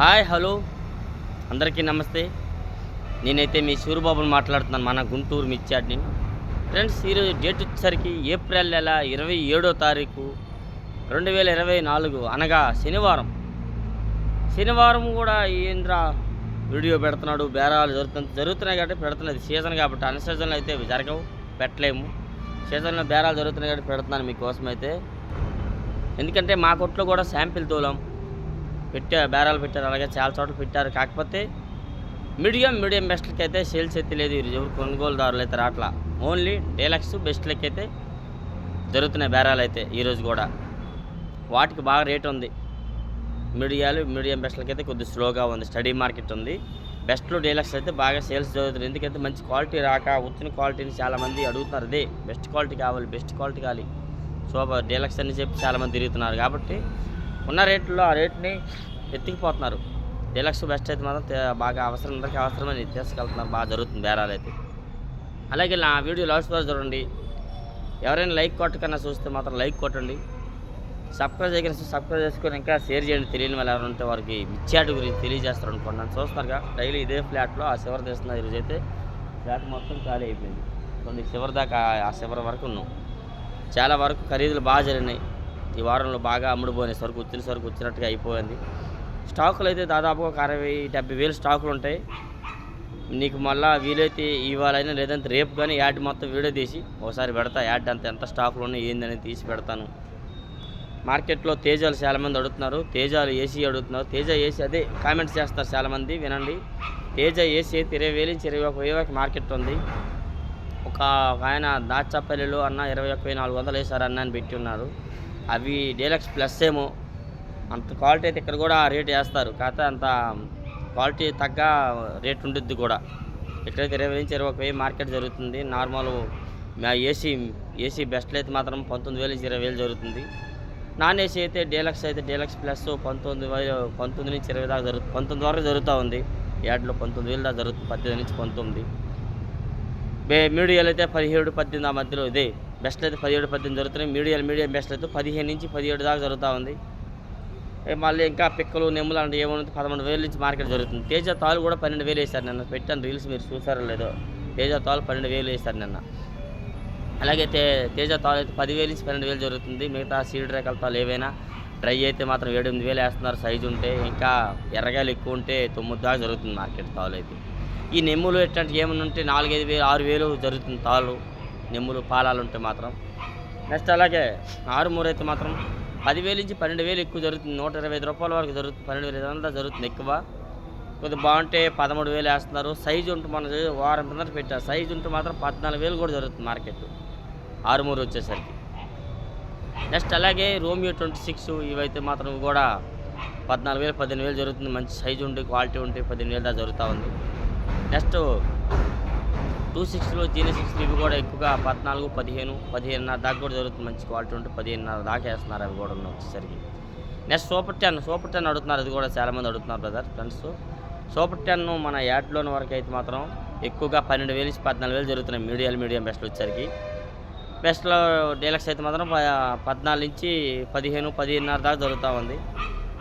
Hi hello. అందరికీ నమస్తే. నేనైతే మీ సూరిబాబుని మాట్లాడుతున్నాను మన గుంటూరు మిర్చాడ్ని. ఫ్రెండ్స్ ఈరోజు డేట్ వచ్చేసరికి ఏప్రిల్ నెల ఇరవై ఏడో తారీఖు రెండు వేల ఇరవై నాలుగు. అనగా శనివారం. శనివారం కూడా ఈంద్ర వీడియో పెడుతున్నాడు బేరాలు జరుగుతుంది జరుగుతున్నాయి కాబట్టి పెడుతున్నది. సీజన్ కాబట్టి అన్ని సీజన్లో అయితే జరగవు పెట్టలేము. సీజన్లో బేరాలు జరుగుతున్నాయి కాబట్టి పెడుతున్నాను మీకోసం అయితే ఎందుకంటే మా కొట్లో కూడా శాంపిల్ తోలాం. పెట్టారు బేరాలు పెట్టారు అలాగే చాలా చోట్ల పెట్టారు. కాకపోతే మీడియం మీడియం బెస్ట్లకి అయితే సేల్స్ అయితే లేదు ఎవరు కొనుగోలుదారులు అయితే రాట్లా ఓన్లీ డీలక్స్ బెస్ట్లకి అయితే జరుగుతున్నాయి బేరాలు అయితే ఈరోజు కూడా. వాటికి బాగా రేట్ ఉంది. మీడియాలు మీడియం బెస్ట్లకి అయితే కొద్దిగా స్లోగా ఉంది స్టడీ మార్కెట్ ఉంది. బెస్ట్లో డీలక్స్ అయితే బాగా సేల్స్ జరుగుతుంది. ఎందుకంటే మంచి క్వాలిటీ రాక వచ్చిన క్వాలిటీని చాలామంది అడుగుతున్నారు. అదే బెస్ట్ క్వాలిటీ కావాలి బెస్ట్ క్వాలిటీ కావాలి. సూపర్ డీలక్స్ అని చెప్పి చాలామంది తిరుగుతున్నారు. కాబట్టి ఉన్న రేట్లో ఆ రేట్ని ఎత్తికిపోతున్నారు. డీలక్స్ బెస్ట్ అయితే మాత్రం బాగా అవసరం అందరికీ అవసరమని తీసుకెళ్తున్నారు. బాగా జరుగుతుంది బేరాలు అయితే. అలాగే నా వీడియో లాస్ట్ వరకు చూడండి. ఎవరైనా లైక్ కొట్టకన్నా చూస్తే మాత్రం లైక్ కొట్టండి. సబ్స్క్రైబ్ చేయకుండా సబ్స్క్రైబ్ చేసుకొని ఇంకా షేర్ చేయండి. తెలియని వాళ్ళు ఎవరు ఉంటే వారికి మిచ్చాటి గురించి తెలియజేస్తారు అనుకోండి. నన్ను చూస్తున్నారుగా డైలీ ఇదే ఫ్లాట్లో ఆ చివరి తెస్తున్నా ఈరోజు అయితే ఫ్లాట్ మొత్తం ఖాళీ అయిపోయింది. కొన్ని చివరి దాకా ఆ చివరి వరకు ఉన్నాం. చాలా వరకు ఖరీదులు బాగా జరిగినాయి. ఈ వారంలో బాగా అమ్ముడుపోయిన సరుకు వచ్చిన సరుకు వచ్చినట్టుగా అయిపోయింది. స్టాకులు అయితే దాదాపుగా ఒక అరవై డెబ్బై వేలు స్టాకులు ఉంటాయి. నీకు మళ్ళా వీలైతే ఇవాళైనా లేదంటే రేపు కానీ యాడ్ మొత్తం వీడియో తీసి ఒకసారి పెడతా. యాడ్ అంత ఎంత స్టాకులు ఉన్నాయి ఏందని తీసి పెడతాను. మార్కెట్లో తేజాలు చాలామంది అడుగుతున్నారు. తేజాలు ఏసీ అడుగుతున్నారు. తేజ ఏసీ అదే కామెంట్స్ చేస్తారు చాలామంది వినండి. తేజ ఏసీ అయితే ఇరవై వేలు నుంచి ఇరవై ఒక మార్కెట్ ఉంది. ఒక ఆయన దాచాపల్లిలో అన్న ఇరవై ఒక్క నాలుగు వందలు వేసారు అన్న అని పెట్టి ఉన్నారు. అవి డీలక్స్ ప్లస్ ఏమో. అంత క్వాలిటీ అయితే ఇక్కడ కూడా రేట్ వేస్తారు. కాకపోతే అంత క్వాలిటీ తగ్గ రేట్ ఉంటుంది కూడా. ఇక్కడైతే ఇరవై నుంచి ఇరవై ఒక వెయ్యి మార్కెట్ జరుగుతుంది. నార్మల్ ఏసీ ఏసీ బెస్ట్లు అయితే మాత్రం పంతొమ్మిది వేలు నుంచి ఇరవై వేలు జరుగుతుంది. నాన్ ఏసీ అయితే డీలక్స్ అయితే డీలక్స్ ప్లస్ పంతొమ్మిది వేలు పంతొమ్మిది నుంచి ఇరవై దాకా జరుగుతుంది పంతొమ్మిది వరకు జరుగుతూ ఉంది. యాడ్లో పంతొమ్మిది వేలు దాకా జరుగుతుంది పద్దెనిమిది నుంచి పంతొమ్మిది. బే మీడియాలు అయితే పదిహేడు పద్దెనిమిది ఆ మధ్యలో ఇదే. బెస్ట్ అయితే పదిహేడు పద్దెనిమిది జరుగుతున్నాయి. మీడియాలు మీడియం బెస్ట్ అయితే పదిహేను నుంచి పదిహేడు దాకా జరుగుతూ ఉంది. మళ్ళీ ఇంకా పిక్కలు నెమ్ములు అంటే ఏముంది? పదమూడు వేల నుంచి మార్కెట్ జరుగుతుంది. తేజ తాలు కూడా పన్నెండు వేలు వేశారు నిన్న. పెట్టాను రీల్స్ మీరు చూసారో లేదో. తేజ తాలు పన్నెండు వేలు వేశారు నిన్న. అలాగే తే తేజ తాలు అయితే పదివేలు నుంచి పన్నెండు వేలు జరుగుతుంది. మిగతా సీడ్ రకాల తాలు ఏవైనా? డ్రై అయితే మాత్రం ఏడు ఎనిమిది వేలు వేస్తున్నారు. సైజు ఉంటే ఇంకా ఎర్రగాయలు ఎక్కువ ఉంటే తొమ్మిది దాకా జరుగుతుంది మార్కెట్ తాలు అయితే. ఈ నెమ్ములు ఎట్లాంటి ఏమైనా ఉంటే నాలుగైదు వేలు ఆరు వేలు జరుగుతుంది తాళ్ళు నెమ్ములు పాలాలు ఉంటే మాత్రం. నెక్స్ట్ అలాగే ఆరుమూరు అయితే మాత్రం పదివేలు నుంచి పన్నెండు వేలు ఎక్కువ జరుగుతుంది. నూట ఇరవై ఐదు రూపాయల వరకు జరుగుతుంది. పన్నెండు వేలు ఇదంతా జరుగుతుంది ఎక్కువ. కొద్దిగా బాగుంటే పదమూడు వేలు వేస్తున్నారు. సైజు ఉంటే మన వారం కిందట పెట్టారు సైజు ఉంటే మాత్రం పద్నాలుగు వేలు కూడా జరుగుతుంది మార్కెట్. ఆరుమూరు వచ్చేసరికి. నెక్స్ట్ అలాగే రోమియో ట్వంటీ సిక్స్ ఇవైతే మాత్రం కూడా పద్నాలుగు వేలు పదిహేను వేలు జరుగుతుంది. మంచి సైజు ఉండి క్వాలిటీ ఉంటే పదిహేను వేలు దాకా జరుగుతూ ఉంది. నెక్స్ట్ టూ సిక్స్లో జీనీ సిక్స్ ఇవి కూడా ఎక్కువగా పద్నాలుగు పదిహేను పదిహేనున్నర దాకా కూడా జరుగుతుంది. మంచి క్వాలిటీ ఉంటే పదిహేనున్నర దాకా వేస్తున్నారు అవి కూడా వచ్చేసరికి. Next super ten super ten అడుగుతున్నారు. అది కూడా చాలామంది అడుగుతున్నారు బ్రదర్ ఫ్రెండ్స్. సూపర్ టెన్ మన యాడ్లోని వరకు అయితే మాత్రం ఎక్కువగా పన్నెండు వేలు నుంచి పద్నాలుగు వేలు జరుగుతున్నాయి. మీడియం మీడియం బెస్ట్ వచ్చేసరికి. బెస్ట్లో డీలక్స్ అయితే మాత్రం పద్నాలుగు నుంచి పదిహేను పదిహేనున్నర దాకా జరుగుతూ ఉంది.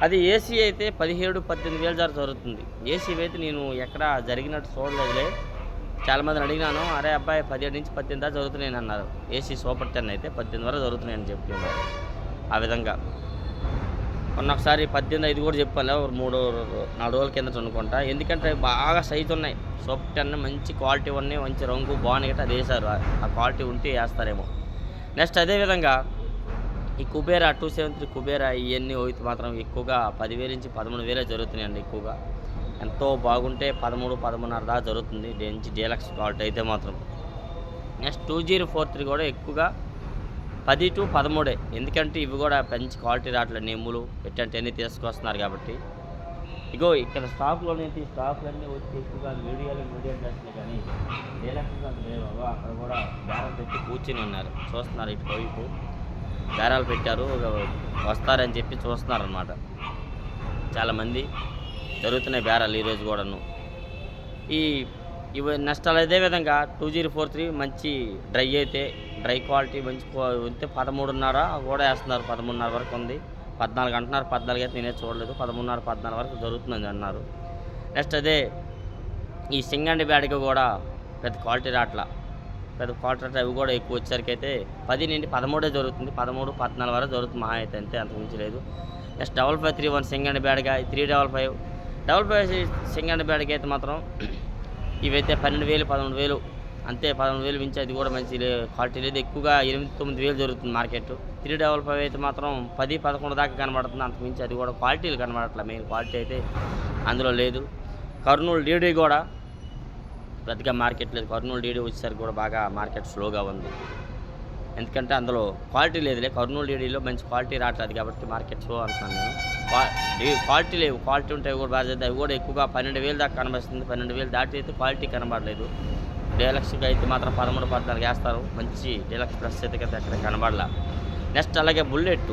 అది ఏసీ అయితే పదిహేడు పద్దెనిమిది వేలు దాకా జరుగుతుంది. ఏసీ అయితే నేను ఎక్కడ జరిగినట్టు చూడలేదులే. చాలామందిని అడిగినాను అరే అబ్బాయి పదిహేడు నుంచి పద్దెనిమిది దాకా జరుగుతున్నాయి అన్నారు. ఏసీ సూపర్ టెన్ అయితే పద్దెనిమిది వరకు జరుగుతున్నాయని చెప్తున్నారు ఆ విధంగా. మొన్న ఒకసారి పద్దెనిమిది ఐదు కూడా చెప్పాను ఒక మూడు నాలుగు రోజుల కిందట అనుకుంటా ఎందుకంటే బాగా సైజు ఉన్నాయి. సూపర్ టెన్ మంచి క్వాలిటీ ఉన్నాయి మంచి రంగు బాగున్నాయి గట్రా అది వేశారు. ఆ- ఆ క్వాలిటీ ఉంటే వేస్తారేమో. నెక్స్ట్ అదేవిధంగా ఈ Kubera two seven three Kubera ఇవన్నీ అయితే మాత్రం ఎక్కువగా పదివేల నుంచి పదమూడు వేలే జరుగుతున్నాయండి ఎక్కువగా. ఎంతో బాగుంటే పదమూడు పదమూడున్నర దాకా జరుగుతుంది. నుంచి డీలక్స్ క్వాలిటీ అయితే మాత్రం. Next two zero four three కూడా ఎక్కువగా పది టు పదమూడే. ఎందుకంటే ఇవి కూడా మంచి క్వాలిటీ రావట్లేదు నెమ్ములు. ఎట్లాంటి అన్నీ తీసుకొస్తున్నారు కాబట్టి. ఇగో ఇక్కడ స్టాక్లో అయితే స్టాక్లన్నీ వచ్చి ఎక్కువగా మీడియాలు మీడియం చేస్తున్నాయి కానీ డీలక్స్ లేవు అక్కడ కూడా బేరం పెట్టి కూర్చుని ఉన్నారు. చూస్తున్నారు ఇటు వైపు బేరాలు పెట్టారు వస్తారని చెప్పి చూస్తున్నారనమాట చాలామంది జరుగుతున్నాయి బేరాలు ఈరోజు కూడాను. ఈ ఇవి నష్టాలు అదే విధంగా టూ జీరో ఫోర్ త్రీ మంచి డ్రై అయితే డ్రై క్వాలిటీ మంచి ఉంటే పదమూడున్నర కూడా వేస్తున్నారు పదమూడున్నర వరకు ఉంది. పద్నాలుగు అంటున్నారు పద్నాలుగు అయితే నేనే చూడలేదు. పదమూడున్నర పద్నాలుగు వరకు జరుగుతుందని అన్నారు. నెక్స్ట్ అదే ఈ సింగండి బ్యాడ్కి కూడా పెద్ద క్వాలిటీ రాట్ల పెద్ద కాంట్రాక్ట్ అవి కూడా ఎక్కువ వచ్చేసరికి అయితే పది నుండి పదమూడే జరుగుతుంది. పదమూడు పద్నాలుగు వరకు జరుగుతుంది. మహా అయితే అంతే అంత మించి లేదు. Next double five three one సింగండ్ బ్యాడ్గా three double five double five సింగండ్ బ్యాడ్కి అయితే మాత్రం ఇవైతే పన్నెండు వేలు పదమూడు వేలు అంతే పదమూడు వేలు మించి అది కూడా మంచి క్వాలిటీ లేదు. ఎక్కువగా ఎనిమిది తొమ్మిది వేలు జరుగుతుంది మార్కెట్ త్రీ డబల్ ఫైవ్ అయితే మాత్రం పది పదకొండు దాకా కనబడుతుంది. అంత మించి అది కూడా క్వాలిటీలు కనబడట్లేదు మెయిన్ క్వాలిటీ అయితే అందులో లేదు. కర్నూలు డీడీ కూడా పెద్దగా మార్కెట్ లేదు. కర్నూలు డీడీ వచ్చేసరికి కూడా బాగా మార్కెట్ స్లోగా ఉంది. ఎందుకంటే అందులో క్వాలిటీ లేదులే. కర్నూలు డీడీలో మంచి క్వాలిటీ రావట్లేదు కాబట్టి మార్కెట్ స్లో అంటున్నాను నేను. క్వాలిటీ లేవు. క్వాలిటీ ఉంటే కూడా బాగా చేద్దాం. అవి కూడా ఎక్కువగా పన్నెండు వేలు దాకా కనబడుతుంది. పన్నెండు వేలు దాటి అయితే క్వాలిటీ కనబడలేదు. డీలక్స్కి అయితే మాత్రం పదమూడు పద్నాలుగు వేస్తారు. మంచి డీలక్స్ ప్లస్ అయితే కదా అక్కడ కనబడలా. నెక్స్ట్ అలాగే బుల్లెట్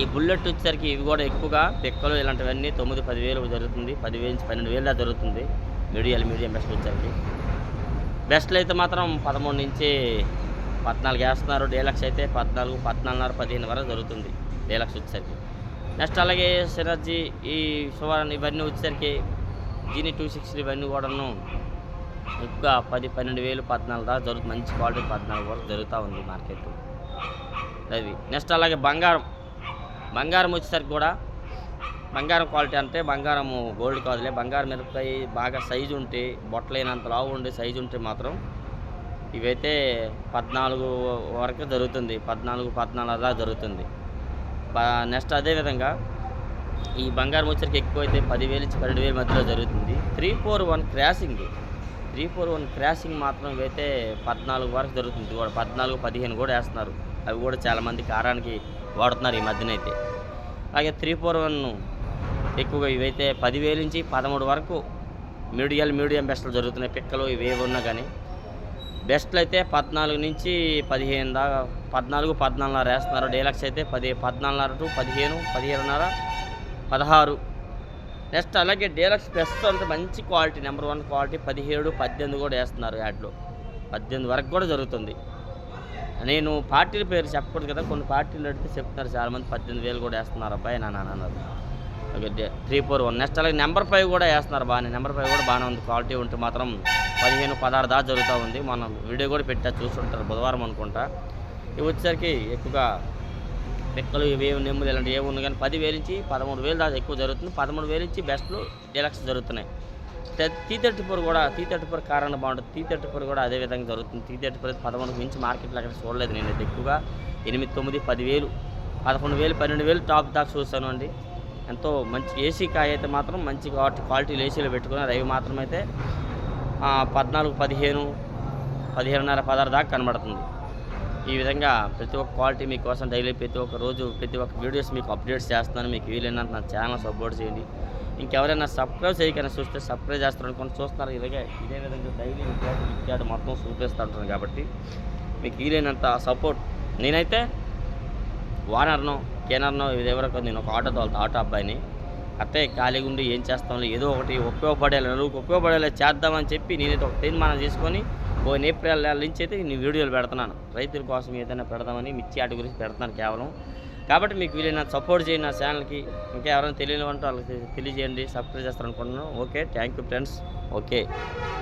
ఈ బుల్లెట్ వచ్చేసరికి ఇవి కూడా ఎక్కువగా పిక్కలు ఇలాంటివన్నీ తొమ్మిది పదివేలు జరుగుతుంది. పదివేలు నుంచి పన్నెండు వేలు దాకా జరుగుతుంది. మీడియం మీడియం బెస్ట్ వచ్చేసరికి బెస్ట్లు అయితే మాత్రం పదమూడు నుంచి పద్నాలుగు వేస్తున్నారు. డీలక్స్ అయితే పద్నాలుగు పద్నాలుగున్నర పదిహేను వరకు జరుగుతుంది డీలక్స్ వచ్చేసరికి. నెక్స్ట్ అలాగే సినర్జీ ఈ సువర్ణ ఇవన్నీ వచ్చేసరికి జీని టూ సిక్స్టీ ఇవన్నీ కూడాను ఎక్కువ పది పన్నెండు వేలు పద్నాలుగు దాకా జరుగుతుంది. మంచి క్వాలిటీ పద్నాలుగు వరకు జరుగుతూ ఉంది మార్కెట్ అది నెక్స్ట్ అలాగే బంగారం. బంగారం వచ్చేసరికి కూడా బంగారం క్వాలిటీ అంటే బంగారం గోల్డ్ కాదులే. బంగారం మిరపకాయ బాగా సైజు ఉంటే బొట్టలేనంత లావు ఉండే సైజు ఉంటే మాత్రం ఇవైతే పద్నాలుగు వరకు జరుగుతుంది. పద్నాలుగు పద్నాలుగు దాకా జరుగుతుంది. నెక్స్ట్ అదేవిధంగా ఈ బంగారం వచ్చరికి ఎక్కువ అయితే పదివేలు నుంచి పన్నెండు వేల మధ్యలో జరుగుతుంది. Three four one crossing three four one crossing మాత్రం ఇవైతే పద్నాలుగు వరకు జరుగుతుంది. కూడా పద్నాలుగు పదిహేను కూడా వేస్తున్నారు. అవి కూడా చాలామంది కారానికి వాడుతున్నారు ఈ మధ్యన అయితే అలాగే త్రీ ఫోర్ వన్ ఎక్కువగా ఇవైతే పదివేలు నుంచి పదమూడు వరకు మీడియం మీడియం బెస్ట్లు జరుగుతున్నాయి. పిక్కలు ఇవేవి ఉన్నా కానీ. బెస్ట్లు అయితే పద్నాలుగు నుంచి పదిహేను దాకా పద్నాలుగు పద్నాలుగున్నర వేస్తున్నారు. డీలక్స్ అయితే పది పద్నాలుగున్నర టు పదిహేను పదిహేనున్నర పదహారు. నెక్స్ట్ అలాగే డీలక్స్ బెస్ట్ అంత మంచి క్వాలిటీ నెంబర్ వన్ క్వాలిటీ పదిహేడు పద్దెనిమిది కూడా వేస్తున్నారు యాడ్లో. పద్దెనిమిది వరకు కూడా జరుగుతుంది. నేను పార్టీల పేరు చెప్పకూడదు కదా కొన్ని పార్టీలు అడిగితే చెప్తున్నారు చాలామంది. పద్దెనిమిది వేలు కూడా వేస్తున్నారు. అబ్బాయి నాన్న అన్నారు. త్రీ ఫోర్ వన్ నెక్స్ట్ అలాగే నెంబర్ ఫైవ్ కూడా వేస్తున్నారు బాగానే. నెంబర్ ఫైవ్ కూడా బాగానే ఉంది. క్వాలిటీ ఉంటే మాత్రం పదిహేను పదహారు దాకా జరుగుతూ ఉంది. మనం వీడియో కూడా పెట్టా చూస్తుంటారు బుధవారం అనుకుంటా. ఇవి వచ్చేసరికి ఎక్కువగా పిక్కలు ఇవేమి నెమ్ములు ఇలాంటివి ఏమి ఉన్నాయి. కానీ పదివేలు నుంచి పదమూడు వేలు దాకా ఎక్కువ జరుగుతుంది. పదమూడు వేలు నుంచి బెస్ట్లు డీలక్స్ జరుగుతున్నాయి. టీ థర్టీ ఫోర్ కూడా టీ థర్టీ ఫోర్ కారణ బాగుంటుంది. టీ థర్టీ ఫోర్ కూడా అదే విధంగా జరుగుతుంది. టీ థర్టీ ఫోర్ పదమూడు మించి మార్కెట్లో అక్కడ చూడలేదు. నేను ఎక్కువగా ఎనిమిది తొమ్మిది పదివేలు పదకొండు వేలు పన్నెండు వేలు టాప్ దాకా చూస్తాను అండి. ఎంతో మంచి ఏసీ కాయ అయితే మాత్రం మంచి క్వాలిటీలు ఏసీలో పెట్టుకున్నారు అవి మాత్రం అయితే పద్నాలుగు పదిహేను పదిహేనున్నర పదహారు దాకా కనబడుతుంది. ఈ విధంగా ప్రతి ఒక్క క్వాలిటీ మీకోసం డైలీ ప్రతి ఒక్క రోజు ప్రతి ఒక్క వీడియోస్ మీకు అప్డేట్స్ చేస్తాను మీకు వీలైనంత నా ఛానల్ సపోర్ట్ చేయండి. ఇంకెవరైనా సబ్స్క్రైబ్ చేయకైనా చూస్తే సబ్స్క్రైబ్ చేస్తారు అనుకుని చూస్తున్నారు. ఇలాగే ఇదే విధంగా డైలీ విద్యార్థి మొత్తం చూపిస్తూ ఉంటాను కాబట్టి మీకు వీలైనంత సపోర్ట్. నేనైతే వానర్ను కేనర్నో ఇది ఎవరో నేను ఒక ఆటో తోలుతా ఆటో అబ్బాయిని. అత్తే ఖాళీగా ఉండి ఏం చేస్తాం ఏదో ఒకటి ఉపయోగపడేలా నువ్వు ఉపయోగపడేలా చేద్దామని చెప్పి నేనైతే ఒక తీర్మానం చేసుకొని పోయిన ఏప్రిల్ నెల నుంచి అయితే నేను వీడియోలు పెడుతున్నాను. రైతుల కోసం ఏదైనా పెడదామని మిర్చి ఆట గురించి పెడుతున్నాను కేవలం. కాబట్టి మీకు వీలైన సపోర్ట్ చేయండి నా ఛానల్కి. ఇంకా ఎవరైనా తెలియని అంటే వాళ్ళకి తెలియజేయండి subscribe చేస్తారనుకుంటున్నాను. Okay thank you friends. Okay.